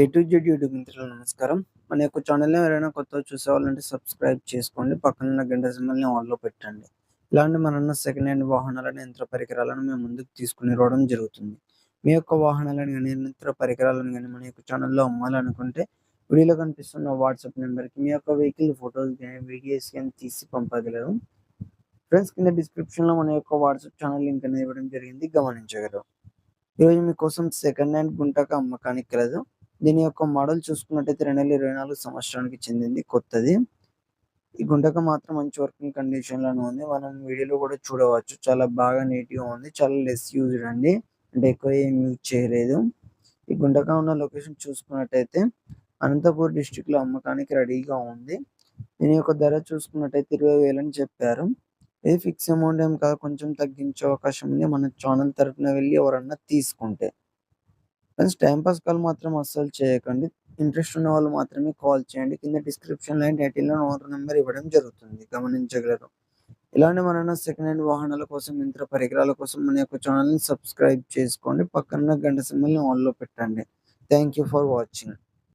A to Z YouTube మిత్రులు నమస్కారం. మన యొక్క ఛానల్ని ఎవరైనా కొత్త చూసేవాళ్ళంటే సబ్స్క్రైబ్ చేసుకోండి. పక్కన ఉన్న గంట సిమ్మల్ని ఆన్లో పెట్టండి. ఇలాంటి మన సెకండ్ హ్యాండ్ వాహనాలను యంత్ర పరికరాలను మేము ముందుకు తీసుకుని రావడం జరుగుతుంది. మీ యొక్క వాహనాలను కానీ యంత్ర పరికరాలను కానీ మన యొక్క ఛానల్లో అమ్మాలనుకుంటే వీడియోలో కనిపిస్తున్న వాట్సాప్ నెంబర్కి మీ యొక్క వెహికల్ ఫొటోస్ కానీ వీడియోస్ కానీ తీసి పంపగలరు. ఫ్రెండ్స్ కింద డిస్క్రిప్షన్లో మన యొక్క వాట్సాప్ ఛానల్ లింక్ అనేది ఇవ్వడం జరిగింది. గమనించగలరు. ఈరోజు మీకోసం సెకండ్ హ్యాండ్ గుంటాక అమ్మకానికి కలదు. దీని యొక్క మోడల్ చూసుకున్నట్టయితే రెండు వేల ఇరవై నాలుగు సంవత్సరానికి చెందింది కొత్తది. ఈ గుంటక మాత్రం మంచి వర్కింగ్ కండిషన్లోనే ఉంది. మనం వీడియోలో కూడా చూడవచ్చు. చాలా బాగా నీట్గా ఉంది. చాలా లెస్ యూజ్డ్ అండి. అంటే ఎక్కువ ఏం యూజ్ చేయలేదు. ఈ గుంటక ఉన్న లొకేషన్ చూసుకున్నట్టయితే అనంతపూర్ డిస్టిక్లో అమ్మకానికి రెడీగా ఉంది. దీని యొక్క ధర చూసుకున్నట్టయితే ఇరవై వేలని చెప్పారు. ఇది ఫిక్స్ అమౌంట్ ఏం కాదు. కొంచెం తగ్గించే అవకాశం ఉంది. మన ఛానల్ తరఫున వెళ్ళి ఎవరన్నా తీసుకుంటే. ఫ్రెండ్స్ టైం పాస్ కాల్ మాత్రం అస్సలు చేయకండి. ఇంట్రెస్ట్ ఉన్న వాళ్ళు మాత్రమే కాల్ చేయండి. కింద డిస్క్రిప్షన్ లైన్ టైటిల్లో ఓనర్ నెంబర్ ఇవ్వడం జరుగుతుంది. గమనించగలరు. ఇలాంటి మన సెకండ్ హ్యాండ్ వాహనాల కోసం యంత్ర పరికరాల కోసం మన యొక్క ఛానల్ని సబ్స్క్రైబ్ చేసుకోండి. పక్కన గంట సింబల్ని ఆన్లో పెట్టండి. Thank you for watching